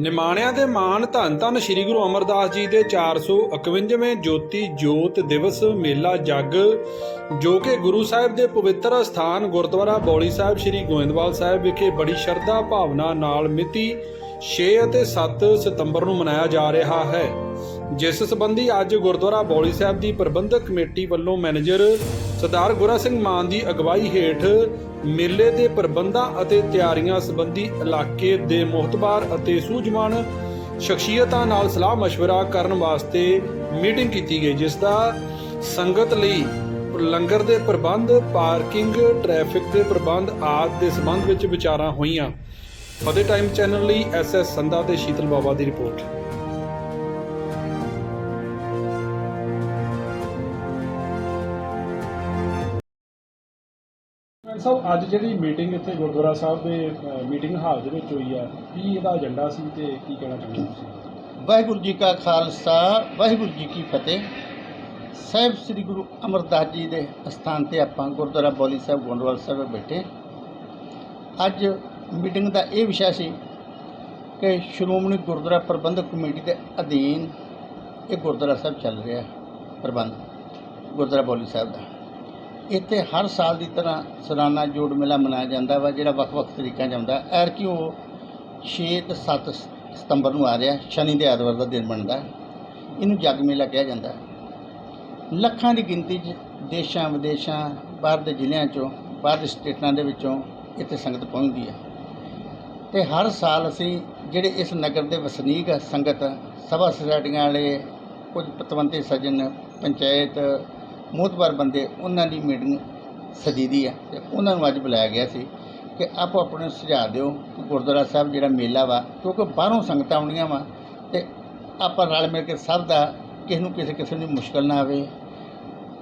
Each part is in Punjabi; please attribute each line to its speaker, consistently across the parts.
Speaker 1: ਨਿਮਾਣਿਆਂ ਦੇ ਮਾਨ ਧੰਨ ਧੰਨ ਸ੍ਰੀ ਗੁਰੂ ਅਮਰਦਾਸ ਜੀ ਦੇ 451ਵੇਂ ਜੋਤੀ ਜੋਤ ਦਿਵਸ ਮੇਲਾ ਜੱਗ, ਜੋ ਕਿ ਗੁਰੂ ਸਾਹਿਬ ਦੇ ਪਵਿੱਤਰ ਸਥਾਨ ਗੁਰਦੁਆਰਾ ਬੌਲੀ ਸਾਹਿਬ ਸ੍ਰੀ ਗੋਇੰਦਵਾਲ ਸਾਹਿਬ ਵਿਖੇ ਬੜੀ ਸ਼ਰਧਾ ਭਾਵਨਾ ਨਾਲ ਮਿਤੀ 6 ਅਤੇ 7 ਸਤੰਬਰ ਨੂੰ ਮਨਾਇਆ ਜਾ ਰਿਹਾ ਹੈ। ਜਿਸ ਸੰਬੰਧੀ ਅੱਜ ਗੁਰਦੁਆਰਾ ਬੌਲੀ ਸਾਹਿਬ ਦੀ ਪ੍ਰਬੰਧਕ ਕਮੇਟੀ ਵੱਲੋਂ ਮੈਨੇਜਰ ਸਰਦਾਰ ਗੁਰਾ ਸਿੰਘ ਮਾਨ ਦੀ ਅਗਵਾਈ ਹੇਠ ਮੇਲੇ ਦੇ ਪ੍ਰਬੰਧਾਂ ਅਤੇ ਤਿਆਰੀਆਂ ਸੰਬੰਧੀ ਇਲਾਕੇ ਦੇ ਮੁਹਤਬਾਰ ਅਤੇ ਸੂਝਵਾਨ ਸ਼ਖਸੀਅਤਾਂ ਨਾਲ ਸਲਾਹ مشਵਰਾ ਕਰਨ ਵਾਸਤੇ ਮੀਟਿੰਗ ਕੀਤੀ ਗਈ, ਜਿਸ ਦਾ ਸੰਗਤ ਲਈ ਲੰਗਰ ਦੇ ਪ੍ਰਬੰਧ, ਪਾਰਕਿੰਗ, ਟ੍ਰੈਫਿਕ ਦੇ ਪ੍ਰਬੰਧ ਆਦਿ ਦੇ ਸੰਬੰਧ ਵਿੱਚ ਵਿਚਾਰਾਂ ਹੋਈਆਂ। ਫਤਿਹ ਟਾਈਮ ਚੈਨਲ ਲਈ ਐਸਐਸ ਸੰਧਾ ਤੇ ਸ਼ੀਤਲ ਬਾਬਾ ਦੀ ਰਿਪੋਰਟ। ਸਭ ਅੱਜ ਜਿਹੜੀ ਮੀਟਿੰਗ ਇੱਥੇ ਗੁਰਦੁਆਰਾ ਸਾਹਿਬ ਦੇ ਮੀਟਿੰਗ ਹਾਲ ਦੇ ਵਿੱਚ ਹੋਈ ਆ, ਕੀ ਇਹਦਾ ਏਜੰਡਾ ਸੀ ਤੇ ਕੀ ਕਹਿਣਾ ਚਾਹੁੰਦੇ ਤੁਸੀਂ?
Speaker 2: ਵਾਹਿਗੁਰੂ ਜੀ ਕਾ ਖਾਲਸਾ, ਵਾਹਿਗੁਰੂ ਜੀ ਕੀ ਫਤਿਹ। ਸਾਹਿਬ ਸ੍ਰੀ ਗੁਰੂ ਅਮਰਦਾਸ ਜੀ ਦੇ ਅਸਥਾਨ ਤੇ ਆਪਾਂ ਗੁਰਦੁਆਰਾ ਬੌਲੀ ਸਾਹਿਬ ਗੋਂਦਵਾਲ ਸਾਹਿਬ ਬੈਠੇ। ਅੱਜ ਮੀਟਿੰਗ ਦਾ ਇਹ ਵਿਸ਼ਾ ਸੀ ਕਿ ਸ਼੍ਰੋਮਣੀ ਗੁਰਦੁਆਰਾ ਪ੍ਰਬੰਧਕ ਕਮੇਟੀ ਦੇ ਅਧੀਨ ਇਹ ਗੁਰਦੁਆਰਾ ਸਾਹਿਬ ਚੱਲ ਰਿਹਾ ਪ੍ਰਬੰਧ, ਗੁਰਦੁਆਰਾ ਬੌਲੀ ਸਾਹਿਬ ਦਾ। ਇੱਥੇ ਹਰ ਸਾਲ ਦੀ ਤਰ੍ਹਾਂ ਸਾਲਾਨਾ ਜੋੜ ਮੇਲਾ ਮਨਾਇਆ ਜਾਂਦਾ ਵਾ, ਜਿਹੜਾ ਵੱਖ-ਵੱਖ ਤਰੀਕਿਆਂ 'ਚ ਆਉਂਦਾ। ਐਰ ਕਿ ਉਹ 6 ਤੇ 7 ਸਤੰਬਰ ਨੂੰ ਆ ਰਿਹਾ, ਸ਼ਨੀ ਦੇ ਐਤਵਾਰ ਦਾ ਦਿਨ ਬਣਦਾ। ਇਹਨੂੰ ਜਗ ਮੇਲਾ ਕਿਹਾ ਜਾਂਦਾ। ਲੱਖਾਂ ਦੀ ਗਿਣਤੀ 'ਚ ਦੇਸ਼ਾਂ, ਵਿਦੇਸ਼ਾਂ, ਬਾਹਰ ਦੇ ਜ਼ਿਲ੍ਹਿਆਂ 'ਚੋਂ, ਬਾਹਰ ਦੇ ਸਟੇਟਾਂ ਦੇ ਵਿੱਚੋਂ ਇੱਥੇ ਸੰਗਤ ਪਹੁੰਚਦੀ ਹੈ ਤੇ ਹਰ ਸਾਲ ਅਸੀਂ ਜਿਹੜੇ ਇਸ ਨਗਰ ਦੇ ਵਸਨੀਕ ਸੰਗਤ, ਸਭਾ ਸੁਸਾਇਟੀਆਂ ਵਾਲੇ, ਕੁਝ ਪਤਵੰਤੇ ਸੱਜਣ, ਪੰਚਾਇਤ ਮੋਹਤਬਰ ਬੰਦੇ, ਉਹਨਾਂ ਦੀ ਮੀਟਿੰਗ ਸਜੀਦੀ ਹੈ ਤੇ ਉਹਨਾਂ ਨੂੰ ਅੱਜ ਬੁਲਾਇਆ ਗਿਆ ਸੀ ਕਿ ਆਪੋ ਆਪਣੇ ਸੁਝਾਅ ਦਿਓ ਕਿ ਗੁਰਦੁਆਰਾ ਸਾਹਿਬ ਜਿਹੜਾ ਮੇਲਾ ਵਾ, ਕਿਉਂਕਿ ਬਾਹਰੋਂ ਸੰਗਤਾਂ ਆਉਣੀਆਂ ਵਾ ਤੇ ਆਪਾਂ ਰਲ ਮਿਲ ਕੇ ਸਭ ਦਾ ਕਿਸੇ ਨੂੰ ਕਿਸੇ ਕਿਸੇ ਦੀ ਮੁਸ਼ਕਲ ਨਾ ਆਵੇ।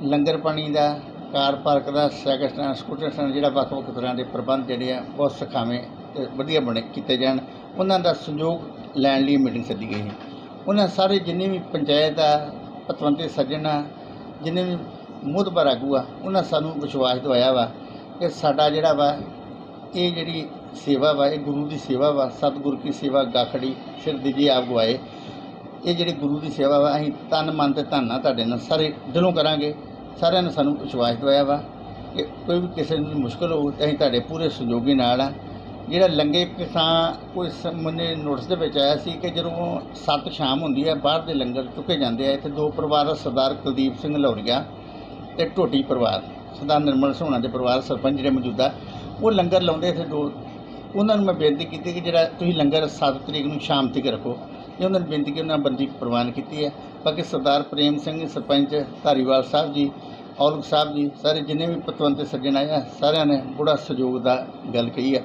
Speaker 2: ਲੰਗਰ ਪਾਣੀ ਦਾ, ਕਾਰ ਪਾਰਕ ਦਾ, ਸਾਈਕਲ ਸਟੈਂਡ, ਸਕੂਟਰ ਸਟੈਂਡ ਜਿਹੜਾ ਵੱਖ ਵੱਖ ਤਰ੍ਹਾਂ ਦੇ ਪ੍ਰਬੰਧ ਜਿਹੜੇ ਆ, ਬਹੁਤ ਸਖਾਵੇਂ ਤੇ ਵਧੀਆ ਬਣੇ ਕੀਤੇ ਜਾਣ। ਉਹਨਾਂ ਦਾ ਸਹਿਯੋਗ ਲੈਣ ਲਈ ਮੀਟਿੰਗ ਸੱਦੀ ਗਈ ਹੈ। ਉਹਨਾਂ ਸਾਰੇ ਜਿੰਨੇ ਵੀ ਪੰਚਾਇਤ ਆ, ਪਤਵੰਤੇ ਸੱਜਣ ਆ, ਜਿੰਨੇ ਵੀ ਮੁੱਦਬਰ ਆਗੂ ਆ ਉਹਨਾਂ ਸਾਨੂੰ ਵਿਸ਼ਵਾਸ ਦਵਾਇਆ ਵਾ ਕਿ ਸਾਡਾ ਜਿਹੜਾ ਵਾ ਇਹ ਜਿਹੜੀ ਸੇਵਾ ਵਾ ਇਹ ਗੁਰੂ ਦੀ ਸੇਵਾ ਵਾ ਸਤਿਗੁਰ ਕੀ ਸੇਵਾ ਗਾਖੜੀ ਸਿਰ ਦੀਜੀ ਆਪ ਗਵਾਏ। ਇਹ ਜਿਹੜੀ ਗੁਰੂ ਦੀ ਸੇਵਾ ਵਾ ਅਸੀਂ ਤਨ ਮਨ ਤੇ ਧਨ ਨਾਲ ਤੁਹਾਡੇ ਨਾਲ ਸਾਰੇ ਦਿਲੋਂ ਕਰਾਂਗੇ। ਸਾਰਿਆਂ ਨੇ ਸਾਨੂੰ ਵਿਸ਼ਵਾਸ ਦਵਾਇਆ ਵਾ ਕਿ ਕੋਈ ਵੀ ਕਿਸੇ ਨੂੰ ਮੁਸ਼ਕਲ ਹੋਊ ਤੇ ਅਸੀਂ ਤੁਹਾਡੇ ਪੂਰੇ ਸਹਿਯੋਗੀ ਨਾਲ ਆ। ਜਿਹੜਾ ਲੰਗੇ ਕਿਸਾਨ ਕੋਈ ਸਮਨੇ ਨੋਟਿਸ ਦੇ ਵਿੱਚ ਆਇਆ ਸੀ ਕਿ ਜਦੋਂ ਸੱਤ ਸ਼ਾਮ ਹੁੰਦੀ ਹੈ ਬਾਹਰ ਦੇ ਲੰਗਰ ਚੁੱਕੇ ਜਾਂਦੇ ਆ ਇੱਥੇ ਦੋ ਪਰਿਵਾਰ ਆ, ਸਰਦਾਰ ਕੁਲਦੀਪ ਸਿੰਘ ਲੌਰੀਆ ਤੇ ਢੋਟੀ ਪਰਿਵਾਰ ਸਰਦਾਰ ਨਿਰਮਲ ਸੋਹਣਾ ਦੇ ਪਰਿਵਾਰ ਸਰਪੰਚ ਜਿਹੜੇ ਮੌਜੂਦਾ ਉਹ ਲੰਗਰ ਲਾਉਂਦੇ ਇੱਥੇ ਦੋ। ਉਹਨਾਂ ਨੂੰ ਮੈਂ ਬੇਨਤੀ ਕੀਤੀ ਕਿ ਜਿਹੜਾ ਤੁਸੀਂ ਲੰਗਰ 7 ਤਰੀਕ ਨੂੰ ਸ਼ਾਮ ਤੱਕ ਰੱਖੋ। ਇਹ ਉਹਨਾਂ ਨੇ ਬੇਨਤੀ ਕਿ ਉਹਨਾਂ ਬੰਦੀ ਪ੍ਰਵਾਨ ਕੀਤੀ ਹੈ। ਬਾਕੀ ਸਰਦਾਰ ਪ੍ਰੇਮ ਸਿੰਘ ਸਰਪੰਚ ਧਾਰੀਵਾਲ ਸਾਹਿਬ ਜੀ ਔਲਖ ਸਾਹਿਬ ਜੀ ਸਾਰੇ ਜਿੰਨੇ ਵੀ ਪਤਵੰਤੇ ਸੱਜਣ ਆਏ ਆ ਸਾਰਿਆਂ ਨੇ ਬੜਾ ਸਹਿਯੋਗ ਦਾ ਗੱਲ ਕਹੀ ਹੈ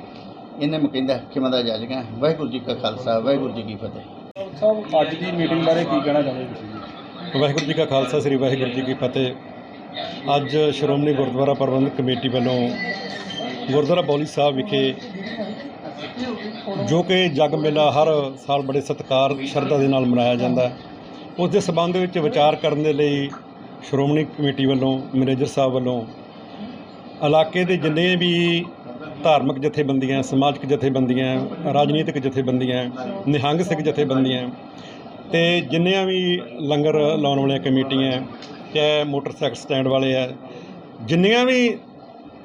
Speaker 2: ਇਹਨੇ ਮੈਂ ਕਹਿੰਦਾ ਕਿਵੇਂ ਦਾ ਜਾਜਗਾ ਵਾਹਿਗੁਰੂ ਜੀ ਕਾ ਖਾਲਸਾ ਵਾਹਿਗੁਰੂ ਜੀ ਕੀ ਫਤਿਹ।
Speaker 1: ਸਭ ਅੱਜ ਦੀ ਮੀਟਿੰਗ ਬਾਰੇ ਕੀ ਕਹਿਣਾ ਚਾਹੁੰਦੇ ਤੁਸੀਂ?
Speaker 3: ਵਾਹਿਗੁਰੂ ਜੀ ਕਾ ਖਾਲਸਾ ਸ੍ਰੀ ਵਾਹਿਗੁਰੂ ਜੀ ਕੀ ਫਤਿਹ। ਅੱਜ ਸ਼੍ਰੋਮਣੀ ਗੁਰਦੁਆਰਾ ਪ੍ਰਬੰਧਕ ਕਮੇਟੀ ਵੱਲੋਂ ਗੁਰਦੁਆਰਾ ਬੌਲੀ ਸਾਹਿਬ ਵਿਖੇ ਜੋ ਕਿ ਜਗ ਮੇਲਾ ਹਰ ਸਾਲ ਬੜੇ ਸਤਿਕਾਰ, ਸ਼ਰਧਾ ਦੇ ਨਾਲ ਮਨਾਇਆ ਜਾਂਦਾ ਹੈ। ਉਸ ਦੇ ਸਬੰਧ ਵਿੱਚ ਵਿਚਾਰ ਕਰਨ ਦੇ ਲਈ ਸ਼੍ਰੋਮਣੀ ਕਮੇਟੀ ਵੱਲੋਂ, ਮੈਨੇਜਰ ਸਾਹਿਬ ਵੱਲੋਂ ਇਲਾਕੇ ਦੇ ਜਿੰਨੇ ਵੀ ਧਾਰਮਿਕ ਜਥੇਬੰਦੀਆਂ, ਸਮਾਜਿਕ ਜਥੇਬੰਦੀਆਂ, ਰਾਜਨੀਤਿਕ ਜਥੇਬੰਦੀਆਂ, ਨਿਹੰਗ ਸਿੱਖ ਜਥੇਬੰਦੀਆਂ ਤੇ ਜਿੰਨੀਆਂ ਵੀ ਲੰਗਰ ਲਾਉਣ ਵਾਲੀਆਂ ਕਮੇਟੀਆਂ ਚਾਹੇ ਮੋਟਰਸਾਈਕਲ ਸਟੈਂਡ ਵਾਲੇ ਆ। ਜਿੰਨੀਆਂ ਵੀ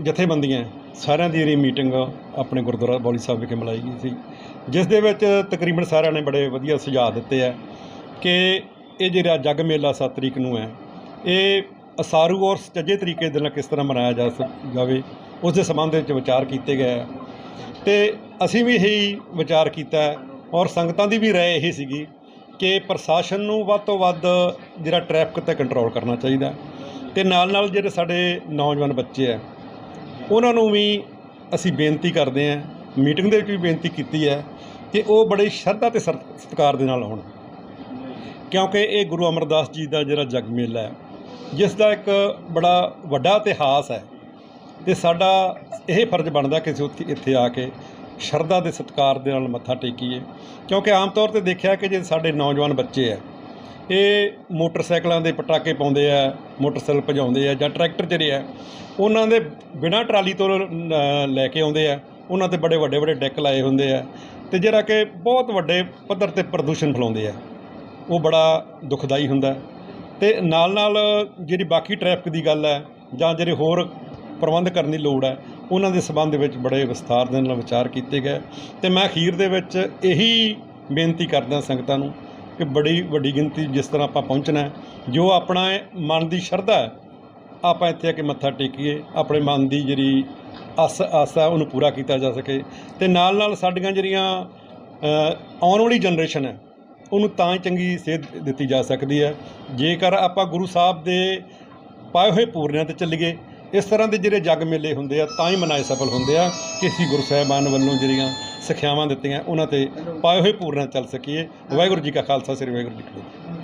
Speaker 3: ਜਥੇਬੰਦੀਆਂ, ਸਾਰਿਆਂ ਦੀ ਰੀ ਮੀਟਿੰਗ ਆਪਣੇ ਗੁਰਦੁਆਰਾ ਬੌਲੀ ਸਾਹਿਬ ਵਿਖੇ ਮਲਾਈ ਗਈ ਸੀ। ਜਿਸ ਦੇ ਵਿੱਚ ਤਕਰੀਬਨ ਸਾਰਿਆਂ ਨੇ ਬੜੇ ਵਧੀਆ ਸੁਝਾਅ ਦਿੱਤੇ ਆ ਕਿ ਇਹ ਜਿਹੜਾ ਜਗ ਮੇਲਾ 7 ਤਰੀਕ ਨੂੰ ਹੈ, ਇਹ ਅਸਾਰੂ ਔਰ ਸੁਚੱਜੇ ਤਰੀਕੇ ਦੇ ਨਾਲ ਕਿਸ ਤਰ੍ਹਾਂ ਮਨਾਇਆ ਜਾ ਸਕ- ਜਾਵੇ, ਉਸ ਦੇ ਸੰਬੰਧ ਵਿੱਚ ਵਿਚਾਰ ਕੀਤੇ ਗਏ ਆ। ਤੇ ਅਸੀਂ ਵੀ ਇਹੀ ਵਿਚਾਰ ਕੀਤਾ ਔਰ ਸੰਗਤਾਂ ਦੀ ਵੀ ਰਾਏ ਇਹੀ ਸੀਗੀ ਕਿ ਪ੍ਰਸ਼ਾਸਨ ਨੂੰ ਵੱਧ ਤੋਂ ਵੱਧ ਜਿਹੜਾ ਟ੍ਰੈਫਿਕ ਤੇ ਕੰਟਰੋਲ ਕਰਨਾ ਚਾਹੀਦਾ ਤੇ ਨਾਲ ਨਾਲ ਜਿਹੜੇ ਸਾਡੇ ਨੌਜਵਾਨ ਬੱਚੇ ਆ ਉਹਨਾਂ ਨੂੰ ਵੀ ਅਸੀਂ ਬੇਨਤੀ ਕਰਦੇ ਹਾਂ ਮੀਟਿੰਗ ਦੇ ਵਿੱਚ ਵੀ ਬੇਨਤੀ ਕੀਤੀ ਹੈ ਕਿ ਉਹ ਬੜੇ ਸ਼ਰਧਾ ਤੇ ਸਤਿਕਾਰ ਦੇ ਨਾਲ ਆਉਣ। ਕਿਉਂਕਿ ਇਹ ਗੁਰੂ ਅਮਰਦਾਸ ਜੀ ਦਾ ਜਿਹੜਾ ਜਗ ਮੇਲਾ ਹੈ, ਜਿਸ ਦਾ ਇੱਕ ਬੜਾ ਵੱਡਾ ਇਤਿਹਾਸ ਹੈ। ਤੇ ਸਾਡਾ ਇਹ ਫਰਜ਼ ਬਣਦਾ ਕਿ ਅਸੀਂ ਉੱਥੇ, ਇੱਥੇ ਆ ਕੇ ਸ਼ਰਧਾ ਦੇ ਸਤਿਕਾਰ ਦੇ ਨਾਲ ਮੱਥਾ ਟੇਕੀਏ ਕਿਉਂਕਿ ਆਮ ਤੌਰ ਤੇ ਦੇਖਿਆ ਕਿ ਜੇ ਸਾਡੇ ਨੌਜਵਾਨ ਬੱਚੇ ਆ ਇਹ ਮੋਟਰਸਾਈਕਲਾਂ ਦੇ ਪਟਾਕੇ ਪਾਉਂਦੇ ਆ ਮੋਟਰਸਾਈਕਲ ਭਜਾਉਂਦੇ ਆ ਜਾਂ ਟਰੈਕਟਰ ਜਿਹੜੇ ਆ ਉਹਨਾਂ ਦੇ ਬਿਨਾਂ ਟਰਾਲੀ ਤੋਂ ਅ, ਲੈ ਕੇ ਆਉਂਦੇ ਆ ਉਹਨਾਂ ਤੇ ਬੜੇ ਵੱਡੇ ਵੱਡੇ ਡੈਕ ਲਾਏ ਹੁੰਦੇ ਆ ਤੇ ਜਿਹੜਾ ਕਿ ਬਹੁਤ ਵੱਡੇ ਪੱਧਰ ਤੇ ਪ੍ਰਦੂਸ਼ਣ ਫੈਲਾਉਂਦੇ ਆ ਉਹ ਬੜਾ ਦੁਖਦਾਈ ਹੁੰਦਾ ਹੈ। ਤੇ ਨਾਲ ਨਾਲ ਜਿਹੜੀ ਬਾਕੀ ਟ੍ਰੈਫਿਕ ਦੀ ਗੱਲ ਹੈ ਜਾਂ ਜਿਹੜੇ ਹੋਰ ਪ੍ਰਬੰਧ ਕਰਨ ਦੀ ਲੋੜ ਹੈ। ਉਹਨਾਂ ਦੇ ਸਬੰਧ ਵਿੱਚ ਬੜੇ ਵਿਸਥਾਰ ਦੇ ਨਾਲ ਵਿਚਾਰ ਕੀਤੇ ਗਏ। ਤੇ ਮੈਂ ਅਖੀਰ ਦੇ ਵਿੱਚ ਇਹੀ ਬੇਨਤੀ ਕਰਦਾ ਸੰਗਤਾਂ ਨੂੰ ਕਿ ਬੜੀ ਵੱਡੀ ਗਿਣਤੀ ਜਿਸ ਤਰ੍ਹਾਂ ਆਪਾਂ ਪਹੁੰਚਣਾ ਜੋ ਆਪਣਾ ਮਨ ਦੀ ਸ਼ਰਧਾ ਹੈ, ਆਪਾਂ ਇੱਥੇ ਆ ਕੇ ਮੱਥਾ ਟੇਕੀਏ, ਆਪਣੇ ਮਨ ਦੀ ਜਿਹੜੀ ਆਸ, ਆਸਾ ਉਹਨੂੰ ਪੂਰਾ ਕੀਤਾ ਜਾ ਸਕੇ। ਤੇ ਨਾਲ ਨਾਲ ਸਾਡੀਆਂ ਜਿਹੜੀਆਂ ਆਉਣ ਵਾਲੀ ਜਨਰੇਸ਼ਨ ਹੈ, ਉਹਨੂੰ ਤਾਂ ਹੀ ਚੰਗੀ ਸੇਧ ਦਿੱਤੀ ਜਾ ਸਕਦੀ ਹੈ। ਜੇਕਰ ਆਪਾਂ ਗੁਰੂ ਸਾਹਿਬ ਦੇ ਪਾਏ ਹੋਏ ਪੂਰਨਿਆਂ ਤੇ ਚੱਲੀਏ ਇਸ ਤਰ੍ਹਾਂ ਦੇ ਜਿਹੜੇ ਜਗ ਮੇਲੇ ਹੁੰਦੇ ਆ, ਤਾਂ ਹੀ ਮਨਾਏ ਸਫਲ ਹੁੰਦੇ ਆ ਕਿ ਅਸੀਂ ਗੁਰੂ ਸਾਹਿਬਾਨ ਵੱਲੋਂ ਜਿਹੜੀਆਂ ਸਿੱਖਿਆਵਾਂ ਦਿੱਤੀਆਂ, ਉਹਨਾਂ ਤੇ ਪਾਏ ਹੋਏ ਪੂਰਨਿਆਂ ਚੱਲ ਸਕੀਏ। ਵਾਹਿਗੁਰੂ ਜੀ ਕਾ ਖਾਲਸਾ, ਸ੍ਰੀ ਵਾਹਿਗੁਰੂ ਜੀ ਕੀ ਫਤਿਹ।